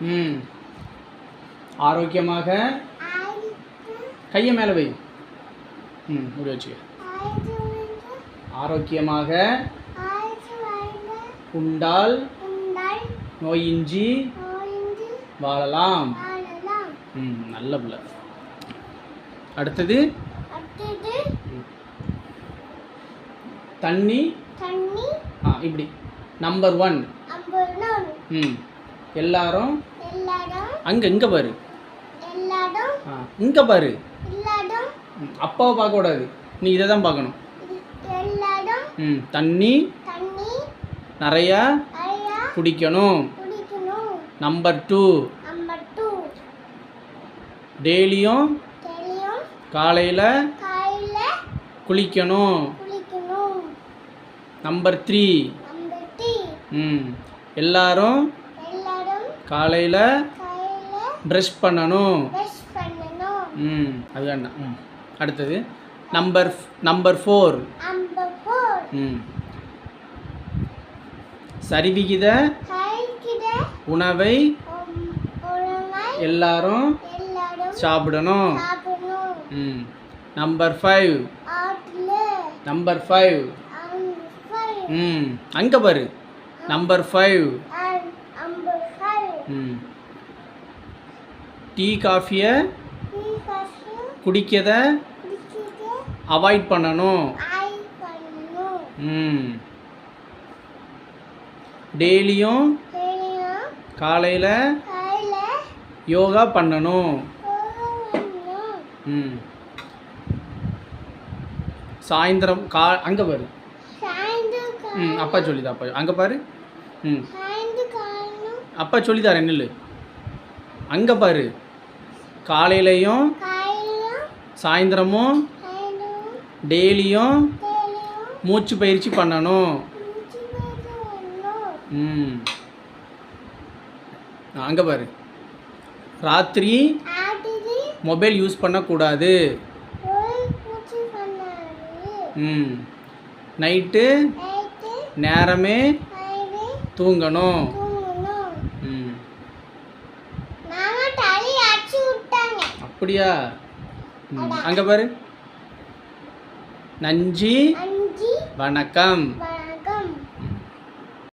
ம். ஆரோக்கியமாக கையை மேலே வை. ம் முடி வச்சுக்க. ஆரோக்கியமாக உண்டால் நோயின்றி வாழலாம். ம் நல்ல பிள்ளை. அடுத்தது? தண்ணி. தண்ணி. ஆ இப்படி. நம்பர் ஒன் ம். எல்லாரும் அங்கே இங்கே பாரு. இங்கே பாரு. அப்பாவை பார்க்கக்கூடாது நீ இதை தான் பார்க்கணும். ம் தண்ணி நிறையா குடிக்கணும். நம்பர் டூ டெய்லியும் காலையில் குளிக்கணும். நம்பர் த்ரீ ம் எல்லாரும் காலையில் ப்ரஷ் பண்ணணும். ம் அது வேண்டாம். ம் அடுத்தது. நம்பர் நம்பர் ஃபோர் ம். சரிவிகித உணவை எல்லாரும் சாப்பிடணும். ம். நம்பர் ஃபைவ் நம்பர் ஃபைவ் ம் அங்கே பாரு. நம்பர் ஃபைவ் டீ காஃபியை குடிக்கத அவாய்ட் பண்ணணும். ம். டெய்லியும் காலையில் யோகா பண்ணணும். ம். சாயந்தரம் கா அங்கே பாரு. ம் அப்பா சொல்லிதா அப்பா அங்கே பாரு. ம். சாயந்தரம் காணும் அப்பா நில்லு அங்கே பாரு. காலையிலையும் சாயந்தரமும் டெய்லியும் மூச்சு பயிற்சி பண்ணணும். ம். அங்கே பாரு. ராத்திரி மொபைல் யூஸ் பண்ணக்கூடாது. ம். நைட்டு நேரமே தூங்கணும். மாமா தலி அடிச்சு விட்டாங்க. அப்படியா? அங்கே பாரு. நன்றி. வணக்கம்.